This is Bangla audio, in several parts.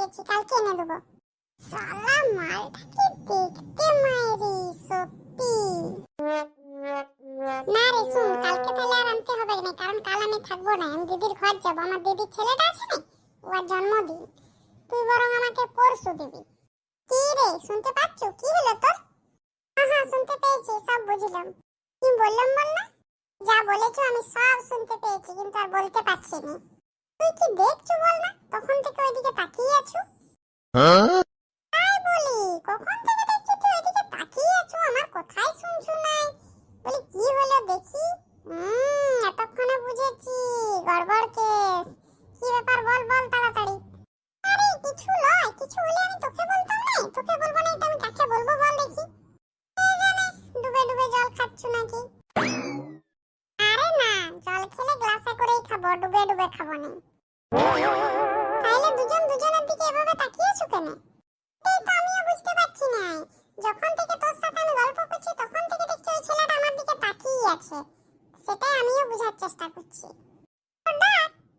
দিচ্ছি কালকে এনে দেবো। সালা মালটাকে দেখতে মাইরি, সত্যি? না রে, শুন, কালকে তাহলে আর আনতে হবে না, কারণ কাল আমি থাকব না। আমি দিদির ঘর যাব। আমার দিদির ছেলেটা আছে না, ওর জন্মদিন। তুই বরং আমাকে পরশু দিবি। কি রে, শুনতে পাচ্ছ? কি হলো তোর? হ্যাঁ শুনতে পেয়েছি, সব বুঝলাম। কি বললাম বল না? যা বলেছ আমি সব শুনতে পেয়েছি, কিন্তু আর বলতে পারছি না। কি দেখছ বল না? তখন থেকে ওইদিকে তাকিয়ে আছো? তাই বলি, কখন থেকে দেখছি তুই ওইদিকে তাকিয়ে আছো? আমার কথাই শুনছো নাই বলি, কি হলো দেখি? হুম এতক্ষণে বুঝেছি গড়বড় কেস। কি ব্যাপার বল বল তাড়াতাড়ি। আরে, কিছু নয় কিছু হলে আমি তোকে বলতাম না? তোকে বলব না আমি কাকে বলব বল দেখি। ডুবে ডুবে জল খাচ্ছ নাকি? আরে না, জল খেলে গ্লাসে করেই খাব, ডুবে ডুবে খাব না। তাইলে দুজন দুজনের দিকে এভাবে তাকিয়েছো কেন? এই তো আমিও বুঝতে পারছি না যখন থেকে তোর সাথে আমি গল্প করছি তখন থেকে দেখছি ওই ছেলেটা আমার দিকে তাকিয়ে আছে। সেটাই আমিও বোঝার চেষ্টা করছি।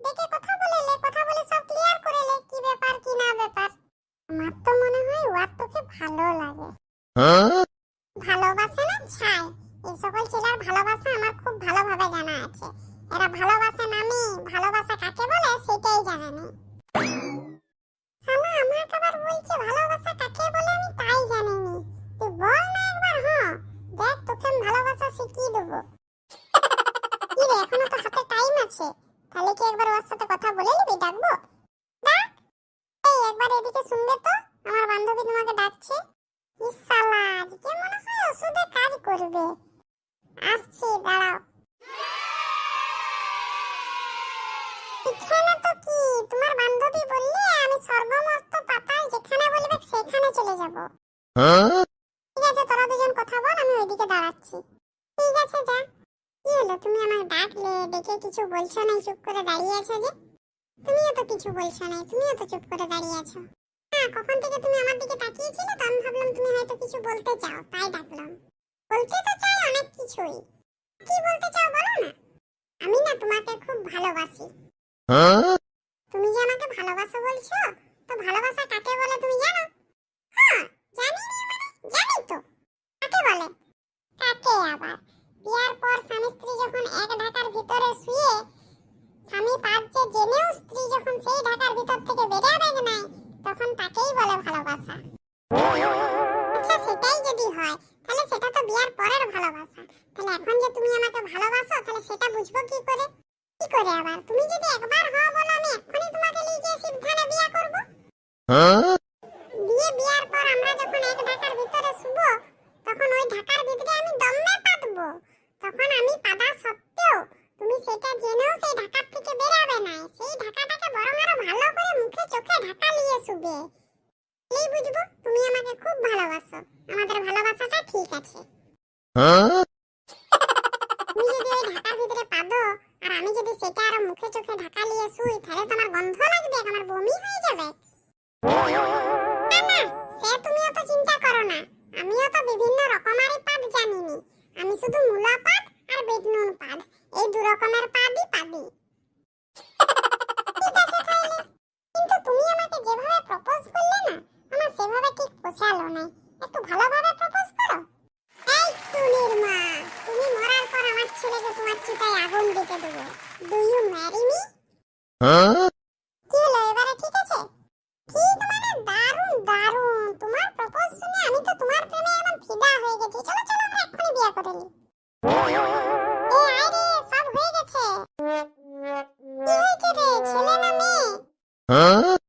ডেকে কথা বলে লে, কথা বলে সব ক্লিয়ার করে লে, কি ব্যাপার কি না ব্যাপার। আমার তো মনে হয় ওর তোকে ভালো লাগে। ভালোবাসে না ছাই? এই সকল রে এখনও তো হাতে টাইম আছে। তাহলে কি একবার ওর সাথে কথা বলে নিবি ডাকবো? ডাক। এই একবার এদিকে শুনবে তো আমার বান্ধবী তোমাকে ডাকছে। ইস শালা আজকে মনে হয় ওষুধে কাজ করবে। আসছি দাঁড়াও। এখানে তো কি? তোমার বান্ধবী বললে আমি স্বর্গমস্ত পাতায় যেখানে বলবে সেখানে চলে যাব। ঠিক আছে তোরা দুজন কথা বল আমি ওইদিকে দাঁড়াচ্ছি। ঠিক আছে যা। কি হলো? তুমি আমাকে ডাকলে দেখে কিছু বলছো না চুপ করে দাঁড়িয়ে আছো যে? তুমিও তো কিছু বলছো না তুমিও তো চুপ করে দাঁড়িয়ে আছো। হ্যাঁ কখন থেকে তুমি আমার দিকে তাকিয়েছিলে? তো আমি ভাবলাম তুমি হয়তো কিছু বলতে চাও তাই ডাকলাম। বলতে তো চাই অনেক কিছুই। কি বলতে চাও বলো না? আমি না তোমাকে খুব ভালোবাসি। তুমি যে আমাকে ভালোবাসো বলছো তো ভালোবাসা কাকে বলে তুমি জানো? হ্যাঁ জানি না মানে জানি তো। কাকে বলে? কাকে আবার বিয়ার পর স্বামী স্ত্রী যখন এক ঢাকার ভিতরে শুয়ে স্বামী পাচ্ছে জেনেও স্ত্রী যখন সেই ঢাকার ভিতর থেকে বেরিয়ে নাই তখন তাকেই বলে ভালোবাসা। আচ্ছা সেটাই যদি হয়, তাহলে সেটা তো বিয়ার পরের ভালোবাসা। তাহলে এখন যে তুমি আমাকে ভালোবাসো, তাহলে সেটা বুঝব কি করে? কি করে আবার? তুমি যদি একবার হও বলো, আমি এক্ষুনি তোমাকে নিয়ে গিয়ে সিদ্ধানে বিয়ে করব। বিয়ে বিয়ার পর আমরা যখন এক ঢাকার ভিতরে শুব, তখন ওই ঢাকার ভিতরে আমি দমে পাতবো। তখন আমি পাদা সত্ত্বেও তুমি সেটা জেনেও সেই ঢাকার থেকে বেরাবে না। সেই ঢাকাটাকে বরং আরও ভালো করে মুখে চোখে ঢাকা নিয়ে শুবে। এই বুঝব, তুমি আমাকে খুব ভালোবাসো। আমাদের ভালোবাসাটা ঠিক আছে। তুমি যদি ওই ঢাকার ভিতরে পাদো, আর আমি যদি সেটা আরও মুখে চোখে ঢাকা নিয়ে শুই, তাহলে তোমার গন্ধ লাগবে, আমার বমি হয়ে যাবে। আমিও তো বিভিন্ন রকমারি পাদ জানিনি। আমি শুধু মূলা পাদ আর বিট নুন পাদ। এই দু রকমের ঠিক আছে তাহলে কিন্তু তুমি আমাকে যেভাবে প্রপোজ করলে না আমার সেভাবে ঠিক পোষালো না একটু ভালোভাবে প্রপোজ করো। এই টুনির মা তুমি মরার পর আমার ছেলেকে তোমার চিতায় আগুন দিতে দেবো। ডু ইউ ম্যারি মি কি হলো এবারে ঠিক আছে? ঠিক মানে তোমার প্রপোজ শুনে আমি তো তোমার প্রেমে একদম ফিদা হয়ে গেছি। চলো চলো আমরা এক্ষুনি বিয়ে করে নিই। কি হয়েছে রে ছেলে না মেয়ে